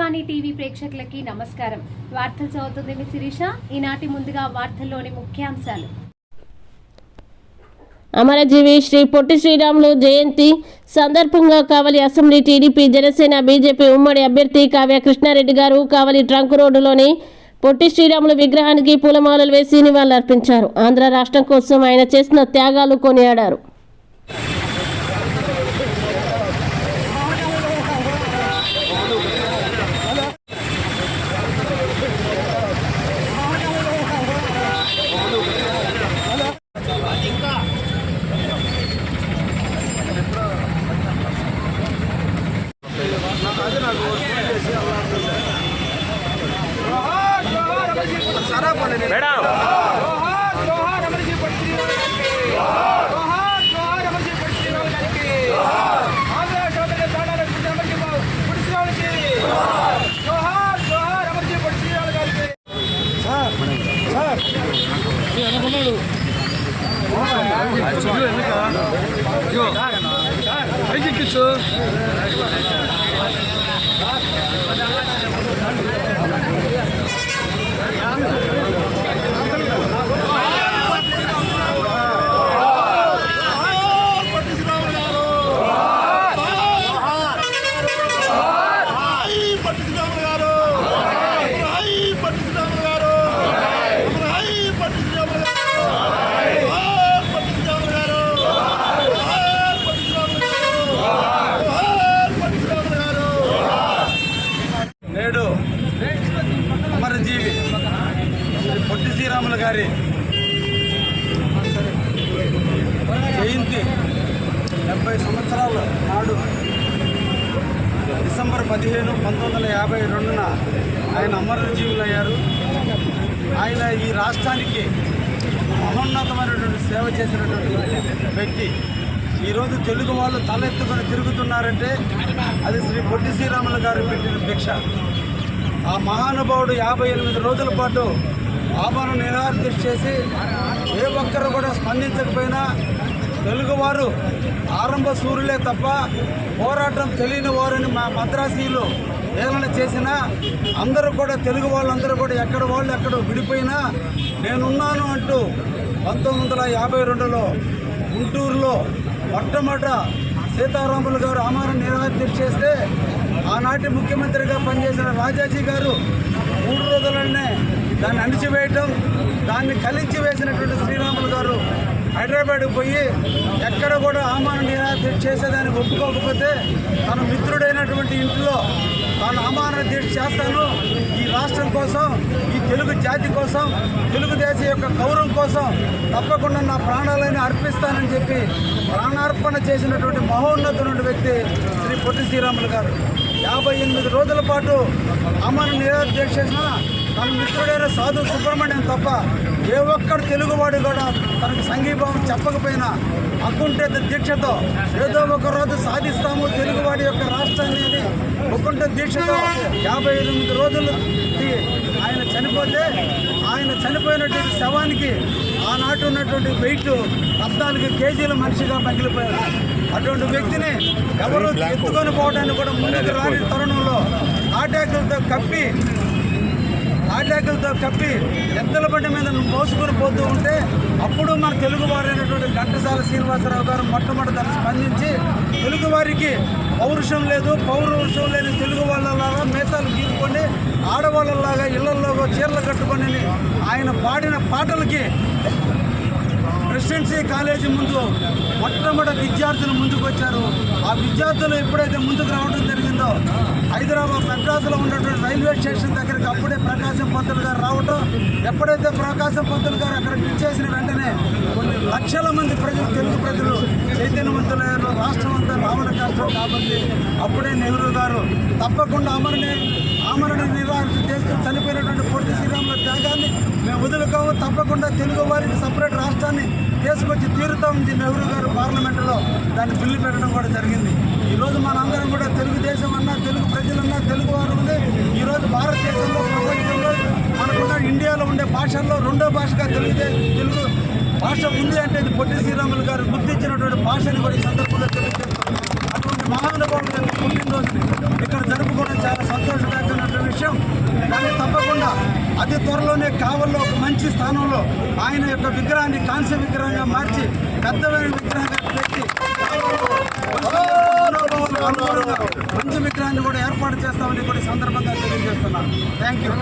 Udayavani TV ప్రేక్షకులకి నమస్కారం. వార్తలు చదువుతుంది మీ శిరీష. ఈనాటి ముందుగా వార్తల్లోని ముఖ్యాంశాలు. అమరజీవి శ్రీ పొట్టి శ్రీరాములు జయంతి సందర్భంగా Kavali assembly TDP Janasena BJP ఉమ్మడి అభ్యర్థి కావ్య కృష్ణారెడ్డి గారు కావలి ట్రంక్ రోడ్డులోని పొట్టి శ్రీరాములు విగ్రహానికి పూలమాలలు వేసి నివాళులర్పించారు. ఆంధ్ర రాష్ట్రం కోసం ఆయన చేసిన త్యాగాలు కొనియాడారు. మేడం. పట్టిశ్రాములు గారు హై పట్టిశ్రాములు గారు హై పట్టిశ్రాములు గారు హై పట్టిశ్రాములు గారు హై పట్టిశ్రాములు గారు హై పట్టిశ్రాములు గారు నేడు అమరజీవి శ్రీ పొట్టి శ్రీరాములు గారి జయంతి డెబ్బై సంవత్సరాల నాడు డిసెంబర్ పదిహేను పంతొమ్మిది వందల యాభై రెండున ఆయన అమరజీవులయ్యారు. ఆయన ఈ రాష్ట్రానికి మహోన్నతమైనటువంటి సేవ చేసినటువంటి వ్యక్తి. ఈరోజు తెలుగు వాళ్ళు తలెత్తుకొని తిరుగుతున్నారంటే అది శ్రీ పొట్టి శ్రీరాములు గారు పెట్టిన భిక్ష. ఆ మహానుభావుడు యాభై ఎనిమిది రోజుల పాటు ఆభరణ నిరాదీక్ష చేసి ఏ ఒక్కరు కూడా స్పందించకపోయినా తెలుగువారు ఆరంభ సూర్యులే తప్ప పోరాటం తెలియని వారని మా మద్రాసీలు ఏమైనా చేసినా అందరూ కూడా తెలుగు వాళ్ళందరూ కూడా ఎక్కడ వాళ్ళు ఎక్కడ విడిపోయినా నేనున్నాను అంటూ పంతొమ్మిది వందల యాభై రెండులో గుంటూరులో మొట్టమొదట సీతారాములు గారు ఆమరణ నిరాదీక్ష చేస్తే ఆనాటి ముఖ్యమంత్రిగా పనిచేసిన రాజాజీ గారు మూడు రోజులనే దాన్ని అణిచివేయటం దాన్ని కలించి వేసినటువంటి శ్రీరాములు గారు హైదరాబాద్కి పోయి ఎక్కడ కూడా ఆమాన నిరాదీక్ష చేసేదానికి ఒప్పుకోకపోతే తన మిత్రుడైనటువంటి ఇంట్లో తాను ఆమాన దీక్ష చేస్తాను. ఈ రాష్ట్రం కోసం ఈ తెలుగు జాతి కోసం తెలుగుదేశం యొక్క గౌరవం కోసం తప్పకుండా నా ప్రాణాలని అర్పిస్తానని చెప్పి ప్రాణార్పణ చేసినటువంటి మహోన్నతుడు వ్యక్తి శ్రీ పొట్టి శ్రీరాములు గారు. యాభై ఎనిమిది రోజుల పాటు అమరణ నిరాదీక్ష చేసిన మన మిత్రుడైన సాధు సుబ్రహ్మణ్యం తప్ప ఏ ఒక్కడు తెలుగువాడు కూడా తనకు సంఘీభావం చెప్పకపోయినా అక్కుంటే దీక్షతో ఏదో ఒక రోజు సాధిస్తాము తెలుగువాడి యొక్క రాష్ట్రాన్ని అని ఒక్కుంఠ దీక్షతో యాభై ఎనిమిది రోజులు ఆయన చనిపోతే ఆయన చనిపోయినటువంటి శవానికి ఆనాటి ఉన్నటువంటి వెయిట్ పద్నాలుగు కేజీల మనిషిగా పగిలిపోయారు అటువంటి వ్యక్తిని ఎవరు ఎత్తుకొని పోవడానికి కూడా ముందుకు రాని తరుణంలో ఆటాకులతో కప్పి ఆటాకులతో కప్పి ఎద్దల బండి మీద మోసుకొని పోతూ ఉంటే అప్పుడు మన తెలుగువారైనటువంటి ఘంటసాల శ్రీనివాసరావు గారు మొట్టమొదటి స్పందించి తెలుగువారికి పౌరుషం లేదు పౌరుషం లేని తెలుగు వాళ్ళలాగా మేతాలు గీరుకొని ఆడవాళ్ళలాగా ఇళ్ళలో చీరలు కట్టుకొని ఆయన పాడిన పాటలకి ప్రెసిడెన్సీ కాలేజీ ముందు మొట్టమొదటి విద్యార్థులు ముందుకు వచ్చారు. ఆ విద్యార్థులు ఎప్పుడైతే ముందుకు రావడం జరిగిందో హైదరాబాద్ మెడ్రాస్లో ఉన్నటువంటి రైల్వే స్టేషన్ దగ్గరికి అప్పుడే ప్రకాశం పంతులు గారు రావటం ఎప్పుడైతే ప్రకాశం పంతులు గారు అక్కడ పిలిచేసిన వెంటనే కొన్ని లక్షల మంది ప్రజలు తెలుగు ప్రజలు చైతన్యవంతులయ్యారు. రాష్ట్రం అంతా రావణ కష్టం కాబట్టి అప్పుడే నెహ్రూ గారు తప్పకుండా అమరని ఆమరణ నివారణ చేస్తూ చనిపోయినటువంటి పొట్టి శ్రీరాముల త్యాగాన్ని మేము వదులుకోము. తప్పకుండా తెలుగు వారికి సపరేట్ రాష్ట్రాన్ని తీసుకొచ్చి తీరుతామని నెహ్రూ గారు పార్లమెంటులో దాన్ని బిల్లు పెట్టడం కూడా జరిగింది. ఈరోజు మనందరం కూడా తెలుగుదేశం అన్నా తెలుగు ప్రజలన్నా తెలుగు వారు ఉంది ఈరోజు భారతదేశంలో ప్రపంచంలో మనకున్న ఇండియాలో ఉండే భాషల్లో రెండో భాషగా తెలుగుదే తెలుగు భాష ఉంది అంటే ఇది పొట్టి శ్రీరాములు గారు గుర్తించినటువంటి భాషని కూడా ఈ సందర్భంగా తెలియజేస్తాం అటువంటి మహానుభావుడు యొక్క పుట్టినరోజుని ఇక్కడ జరుపుకోవడం చాలా సంతోషదాయకమైనటువంటి విషయం. కానీ తప్పకుండా అతి త్వరలోనే కావల్లో ఒక మంచి స్థానంలో ఆయన యొక్క విగ్రహాన్ని కాంస్య విగ్రహంగా మార్చి పెద్దమైన విగ్రహంగా పెట్టి మంచి విగ్రహాన్ని కూడా ఏర్పాటు చేస్తామని కూడా సందర్భంగా తెలియజేస్తున్నాను. Thank you